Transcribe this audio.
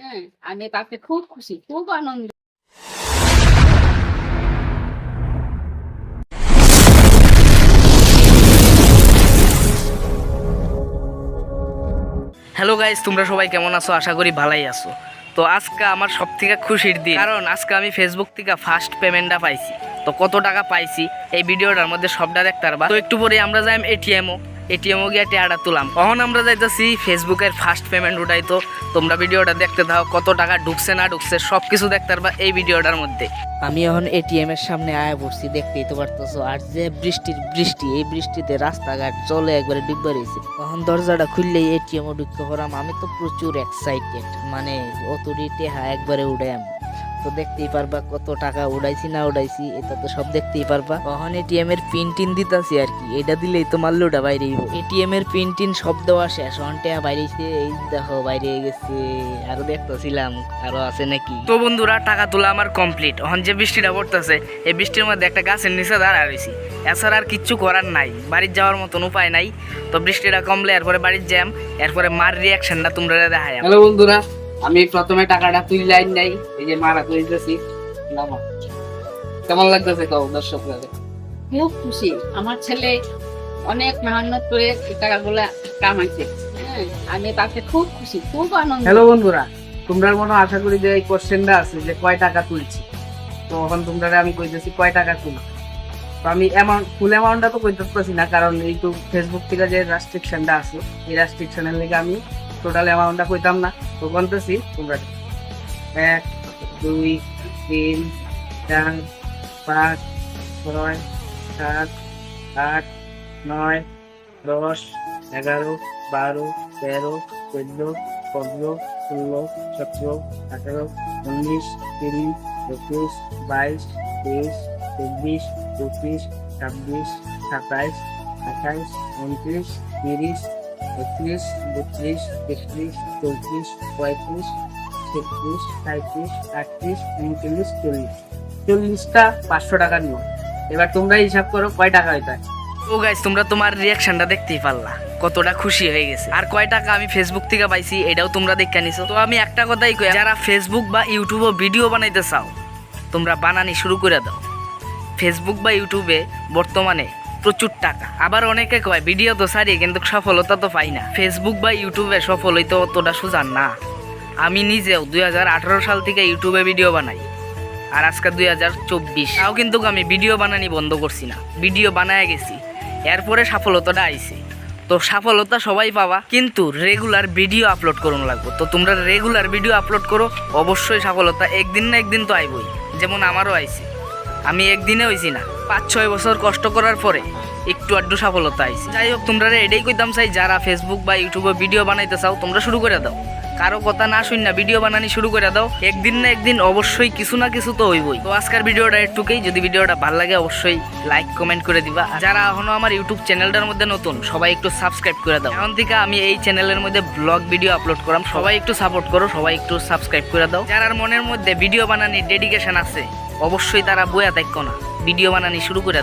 হ্যাঁ আমি তাতে খুব খুশি, খুব আনন্দ হ্যালো গাইস তোমরা সবাই কেমন আছো? আশা করি ভালোই আছো। তো আজকে আমার সব থেকে খুশির দিন, কারণ আজকে আমি ফেসবুক থেকে ফার্স্ট পেমেন্টটা পাইছি। তো কত টাকা পাইছি? এই ভিডিওটার মধ্যে সবটা দেখতে পারবা। তো একটু পরে আমরা যাই এটিএমও এটিএমও গিয়ে টিয়াটা তুলাম। তখন আমরা যাইতেছি? ফেসবুকের ফার্স্ট পেমেন্ট উঠাই তো তোমরা ভিডিওটা দেখতে দাও কত টাকা ঢুকছে, না ঢুকছে সব কিছু দেখতে পারবা এই ভিডিওটার মধ্যে। আমি এখন এটিএম এর সামনে আয়া পড়ছি, দেখতেই তো পারতেছো। আর যে বৃষ্টির বৃষ্টি, এই বৃষ্টিতে রাস্তাঘাট চলে একবারে ডুববে রয়েছে। তখন দরজাটা খুললেই এটিএম ও ঢুকতে পারাম আমি তো প্রচুর এক্সাইটেড মানে অতরিতে হা একবারে উড়ে আমি তো দেখতেই পারবা কত টাকা উড়াইছি না উড়াইছি এটা তো সব দেখতেই পারবা। তখন এটিএম এর পিন টিন দিতাছি আর কি এটা দিলেই তো মাল্লুটা বাইরে এটিএম এর পিন টিন সব দেওয়া শেষ অনটা বাইরেছে এই দেখো বাইরে গেছে আরও দেখতেছিলাম আরও আছে নাকি। তো বন্ধুরা টাকা তোলা আমার কমপ্লিট এখন যে বৃষ্টিটা পড়তেছে এই বৃষ্টির মধ্যে একটা গাছের নিচে দাঁড়া রয়েছি এছাড়া আর কিচ্ছু করার নাই বাড়ির যাওয়ার মতন উপায় নাই। তো বৃষ্টিটা কমলে এরপরে বাড়ির জ্যাম এরপরে মার রিয়াকশনটা তোমরা দেখায় হ্যালো বন্ধুরা আমি প্রথমে টাকাটা তুই লাইন নাই এই যে মারা কইতেছি নামা কেমন লাগতেছে কও দর্শকরা? খুব খুশি। আমার ছেলে অনেক মেহনত করে টাকাগুলা কামাইছে। হ্যাঁ আমি তাতে খুব খুশি খুব আনন্দ। হ্যালো বন্ধুরা তোমরা মনে আশা করি যে এই কোশ্চেনটা আছে যে কয় টাকা তুলছি। তো এখন তোমরা আমি কইতেছি কয় টাকা তুল। তো আমি অ্যামাউন্ট ফুল অ্যামাউন্টটা তো কইতে পারছি না কারণ এই তো ফেসবুক থেকে যে রেস্ট্রিকশনটা আছে এই রেস্ট্রিকশনের লেগে আমি টোটাল অ্যামাউন্টটা কইতাম না। তো বলতেছি, তোমরা এক, দুই, তিন, চার, পাঁচ, ছয়, সাত, আট, নয়, দশ, এগারো, বারো, তেরো, চোদ্দ, পনেরো, ষোলো, সতেরো, আঠেরো, উনিশ, তিরিশ, একুশ, বাইশ, তেইশ, চব্বিশ, পঁচিশ, ছাব্বিশ, সাতাইশ, আঠাইশ, উনত্রিশ, তিরিশ একত্রিশ বত্রিশ, তেত্রিশ, চৌত্রিশ, পঁয়ত্রিশ, ছত্রিশ সাঁত্রিশ আটত্রিশ উনত্রিশ চল্লিশ। চল্লিশটা পাঁচশো টাকার নোট এবার তোমরা হিসাব করো কয় টাকা হইতে ও গাইস তোমরা তোমার রিয়াকশনটা দেখতেই পারলা। কতটা খুশি হয়ে গেছে। আর কয় টাকা আমি ফেসবুক থেকে পাইছি, এটাও তোমরা দেখে নিছো। তো আমি একটা কথাই কই, যারা ফেসবুক বা ইউটিউবে ভিডিও বানাইতে চাও, তোমরা বানানি শুরু করে দাও। ফেসবুক বা ইউটিউবে বর্তমানে প্রচুর টাকা। আবার অনেকে কয়, ভিডিও তো সারি কিন্তু সফলতা তো পাই না। ফেসবুক বা ইউটিউবে সফল হইতে অতটা সোজা না। আমি নিজেও দুই হাজার আঠেরো সাল থেকে ইউটিউবে ভিডিও বানাই, আর আজকে দুই হাজার চব্বিশ। তাও কিন্তু আমি ভিডিও বানানি বন্ধ করছি না। ভিডিও বানায় গেছি, এরপরে সফলতাটা আইছে। তো সফলতা সবাই পাবা কিন্তু রেগুলার ভিডিও আপলোড করুন লাগবো। তো তোমরা রেগুলার ভিডিও আপলোড করো, অবশ্যই সফলতা একদিন না একদিন তো আইবই, যেমন আমারও আইছে। আমি একদিনে হইছি না। পাঁচ, ছয় বছর কষ্ট করার পরে একটু আড্ডু সফলতা আইছে। যাই হোক, তোমরা এটাই কইতাম চাই, যারা ফেসবুক বা ইউটিউবে ভিডিও বানাইতে চাও, তোমরা শুরু করে দাও। কারও কথা না শুন না ভিডিও বানানি শুরু করে দাও। একদিন না একদিন অবশ্যই কিছু না কিছু তো হইবই। তো আজকের ভিডিওটা একটুকেই, যদি ভিডিওটা ভালো লাগে অবশ্যই লাইক কমেন্ট করে দিবা। যারা এখনও আমার ইউটিউব চ্যানেলটার মধ্যে নতুন, সবাই একটু সাবস্ক্রাইব করে দাও। এখন থেকে আমি এই চ্যানেলের মধ্যে ব্লগ ভিডিও আপলোড করাম। সবাই একটু সাপোর্ট করো, সবাই একটু সাবস্ক্রাইব করে দাও। যারা মনের মধ্যে ভিডিও বানানির ডেডিকেশন আছে অবশ্যই তারা বয়া দেখো না। ভিডিও বানানি শুরু করে